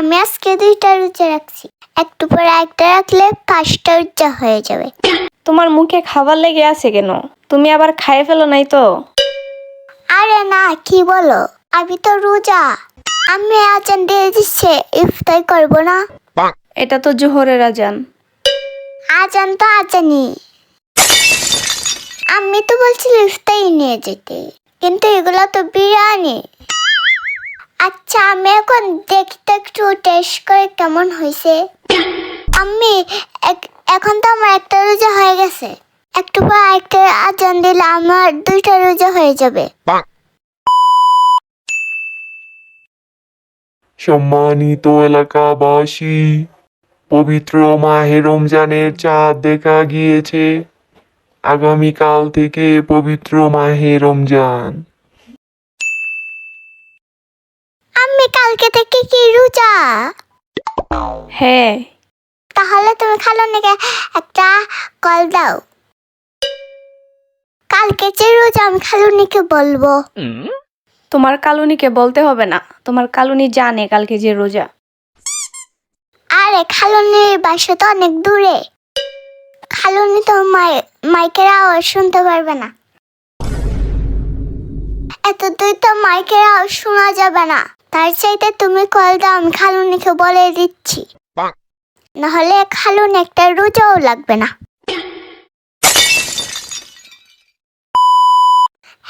আমি আজকে দুইটা রোজা রাখছি। একটু পরে একটা রাখলে পাঁচটা রোজা হয়ে যাবে। তোমার মুখে খাবার লেগে আছে কেন? তুমি আবার খাইয়ে ফেলো নাই তো? আরে না কি বলো? আমি তো রোজা। আমি আজান দিয়ে দিচ্ছে ইফতার করব না। এটা তো জোহরের আজান। আজান তো আজানি আমি তো বলছি ইফতারি নিয়ে যেতে। কিন্তু এগুলো তো বিরিয়ানি। আচ্ছা আমি এখন দেখতে একটু টেস্ট করে কেমন হয়েছে। আমি এখন তো আমার একটা রোজা হয়ে গেছে। একটু পর একটা আজান দিলে আমার দুইটা রোজা হয়ে যাবে। সম্মানিত এলাকাবাসী, পবিত্র মাহে রমজানের চাঁদ দেখা গিয়েছে। আগামীকাল থেকে পবিত্র মাহে রমজান। আমি কালকে থেকে কি রোজা? হ্যাঁ। তাহলে তুমি খালো নাকি একটা কল দাও। কালকে যে রোজা আমি খালুনিকে বলব। তোমার কালুনিকে বলতে হবে না। তোমার কালুনি জানে কালকে যে রোজা। আরে খালুনির বাসা তো অনেক দূরে। খালুনি তো মাই মাইকের আওয়াজ শুনতে পারবে না। এত দূর তো মাইকের আওয়াজ শোনা যাবে না। তার চাইতে তুমি কল দাও আমি খালুনিকে বলে দিচ্ছি। নাহলে খালুন একটা রোজাও লাগবে না।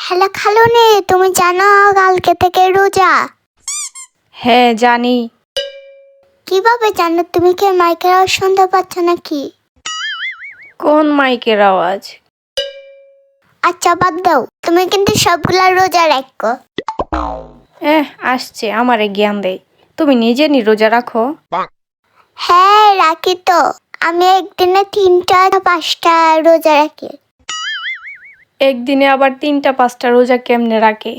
হ্যালো খালুনি তুমি জানো কালকে থেকে রোজা? হ্যাঁ জানি। কীভাবে জানো? তুমি কি মাইকের আওয়াজ শুনতে পাচ্ছ নাকি? কোন মাইকের আওয়াজ? আচ্ছা বাদ দাও। তুমি কিন্তু সবগুলা রোজা রাখো। এহ আসছে আমারে জ্ঞান দেয় তুমি নিজে নি রোজা রাখো। হ্যাঁ রাখি তো। আমি একদিনে তিনটা পাঁচটা রোজা রাখি। একদিনে আবার তিনটা পাঁচটা রোজা কেমনে রাখে?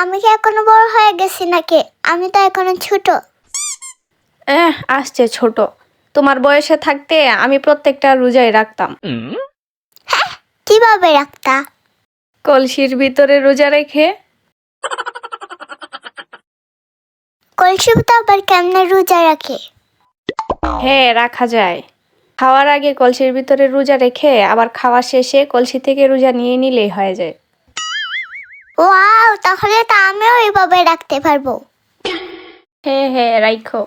আমি কি এখনও বড় হয়ে গেছি নাকি? আমি তো এখনও ছোট। এহ আসছে ছোট। তোমার বয়সে থাকতে আমি প্রত্যেকটা রোজাই রাখতাম। কীভাবে রাখতা? কলসির ভিতরে রোজা রেখে কলসি তো আবার কেমনে রোজা রাখে? হ্যাঁ রাখা যায়। খাওয়ার আগে কলসির ভিতরে রোজা রেখে আবার খাওয়া শেষে কলসি থেকে রোজা নিয়ে নিলেই হয়ে যায়। ওয়াও তাহলে তো আমিও এইভাবে রাখতে পারব। হ্যাঁ হ্যাঁ রাইখো।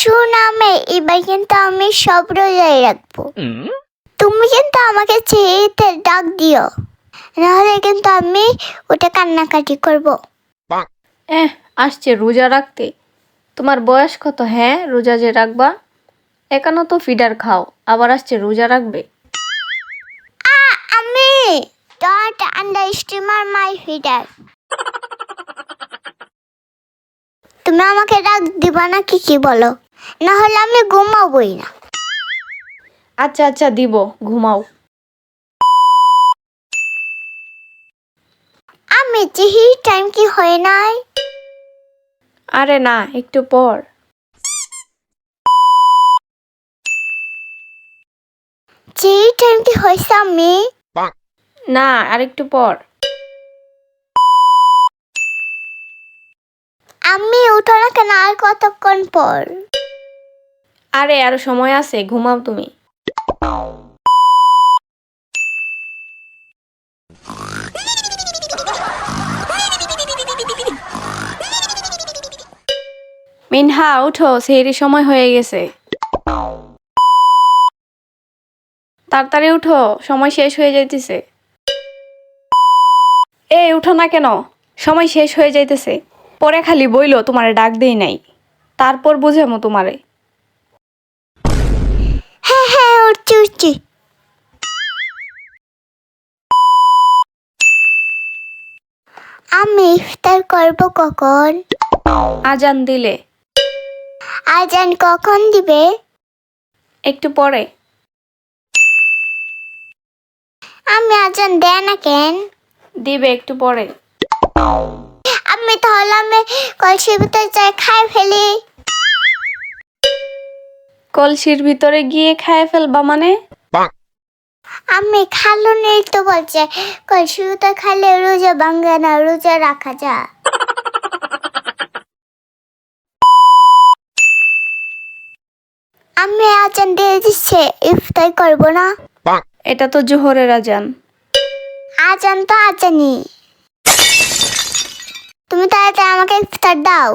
শুনামে এবার কিন্তু আমি সব রোজাই রাখব। তুমি কিন্তু আমাকে চেয়েতে ডাক দিও। নাহলে কিন্তু আমি ওটা কান্নাকাটি করব। এহ আসছে রোজা রাখতে। তোমার বয়স কত? হ্যাঁ রোজা যে রাখবা? একানো তো ফিডার খাও আবার আসছে রোজা রাখবে। আমি ডট আন্ডারস্টিমার মাই ফিডার। তুমি আমাকে ডাক দিবা না কি কি বলো? না হলে আমি ঘুমাবই না। আচ্ছা আচ্ছা দিব ঘুমাও। আমি চিহি টাইম কি হয় নাই? আরে না একটু পর। চিহি টাইম কি হয়েছে আমি? না আর একটু পর। আমি উঠো না কেন আর কতক্ষণ পর? আরে আরও সময় আছে ঘুমাও তুমি। মিনহা উঠো সেহরি সময় হয়ে গেছে। তাড়াতাড়ি উঠো সময় শেষ হয়ে যাইতেছে। এই উঠো না কেন? সময় শেষ হয়ে যাইতেছে। পরে খালি বইলো তোমারে ডাক দেই নাই। তারপর বুঝামো তোমারে। হ্যাঁ হ্যাঁ উঠছি উঠছি। আমি ইফতার করব কখন? আজান দিলে। আজান কখন দিবে? একটু পরে। আমি আজান দেয় না কেন? দিবে একটু পরে। আমি তাহলে আমি কলসির ভিতরে যাই খাই ফেলি। কলসির ভিতরে গিয়ে খায় ফেলবা মানে? আমি খালো নেই তো বলছে কলসিটা খালে রোজা ভাঙ্গে না রোজা রাখা যা আমি আজান দিয়ে দিচ্ছে ইফতার করব না। এটা তো জোহরের আজান। আজান তো আজানি তুমি তাড়াতাড়ি আমাকে ইফতার দাও।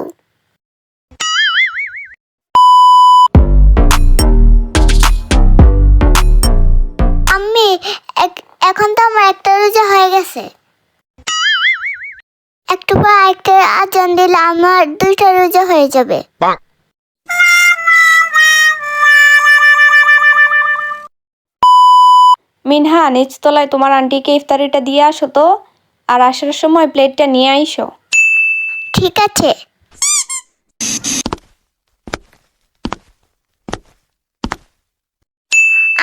আমি এক- এখন তো আমার একটা রোজা হয়ে গেছে। একটু পর একটা আজান দিলে আমার দুইটা রোজা হয়ে যাবে। মিনহা, নিচতলায় তোমার আন্টিকে ইফতারিটা দিয়ে আসো তো, আর আসার সময় প্লেটটা নিয়ে আইসো। ঠিক আছে।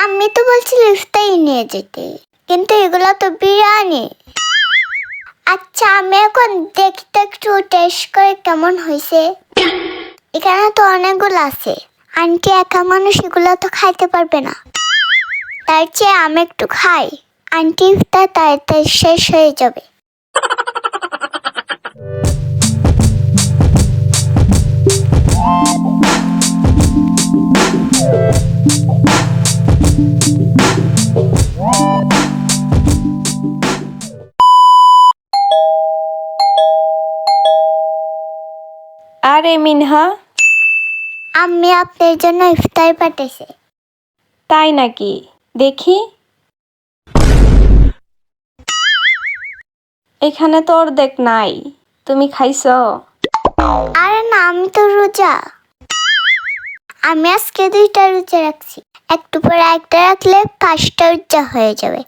আমি তো বলছিলাম ইফতারি নিয়ে যেতে, কিন্তু এগুলো তো বিরিয়ানি। আচ্ছা আমি এখন দেখতে একটু টেস্ট করে কেমন হয়েছে। এখানে তো অনেকগুলো আছে। আন্টি একা মানুষ এগুলো তো খাইতে পারবে না। তার চেয়ে আমি একটু খাই। আন্টি ইফতার তাড়াতাড়ি শেষ হয়ে যাবে। আরে মিনহা। আমি আপনার জন্য ইফতার পাঠিয়েছি তাই নাকি? দেখি। এখানে তো অর্ধেক নাই। তুমি খাইছো? আরে না আমি তো রোজা। আমি আজকে দুইটা রোজা রাখছি। একটু পরে একটা রাখলে পাঁচটা রোজা হয়ে যাবে।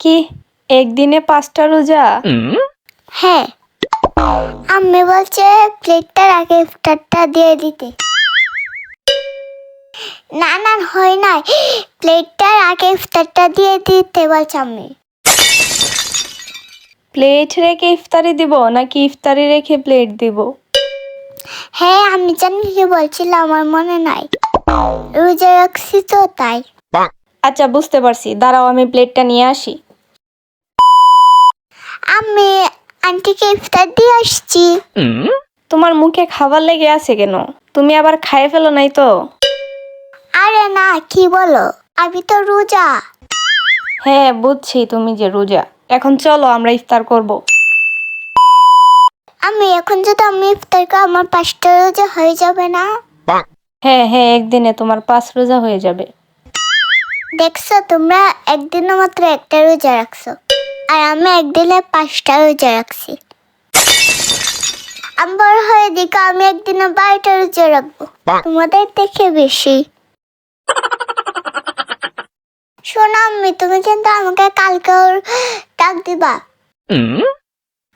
কি? একদিনে পাঁচটা রোজা? হ্যাঁ। আমি বলছে প্লেটটা রাখে ইফতারটা দিয়ে দিতে। না না হয় নাই। প্লেটটার আগে ইফতারটা দিয়ে দিতে বলছে আমি প্লেট রেখে ইফতারি দিব নাকি ইফতারি রেখে প্লেট দিব? হ্যাঁ আমি জানি কি বলছিলাম আমার মনে নাই। রোজা রাখছি তো তাই। আচ্ছা বুঝতে পারছি। দাঁড়াও আমি প্লেটটা নিয়ে আসি। আমি আন্টিকে ইফতার দিয়ে আসছি। তোমার মুখে খাবার লেগে আছে কেন? তুমি আবার খাইয়ে ফেলো নাই তো? আরে না কি বলো? আমি তো রোজা। হ্যাঁ বুঝছি তুমি যে রোজা। এখন চলো আমরা ইফতার করব। আমি এখন যদি আমি ইফতার করি আমার পাঁচটা রোজা হয়ে যাবে না? হ্যাঁ হ্যাঁ একদিনে তোমার পাঁচ রোজা হয়ে যাবে। দেখছ তোমরা একদিনে মাত্র একটা রোজা রাখছো। আর আমি একদিনে পাঁচটা রোজা রাখছি। আমি বড় হয়ে দিকে আমি একদিনে বারোটা রোজা রাখব। তোমাদের দেখে বেশি। শোনো তুমি কিন্তু আমাকে কালকেও ডাক দিবা।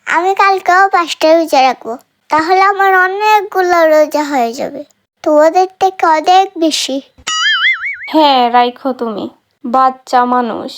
আমি কালকেও পাঁচটা রোজা রাখব। তাহলে আমার অনেকগুলো রোজা হয়ে যাবে। তোমাদের থেকে অনেক বেশি। হ্যাঁ রাইখো তুমি। বাচ্চা মানুষ।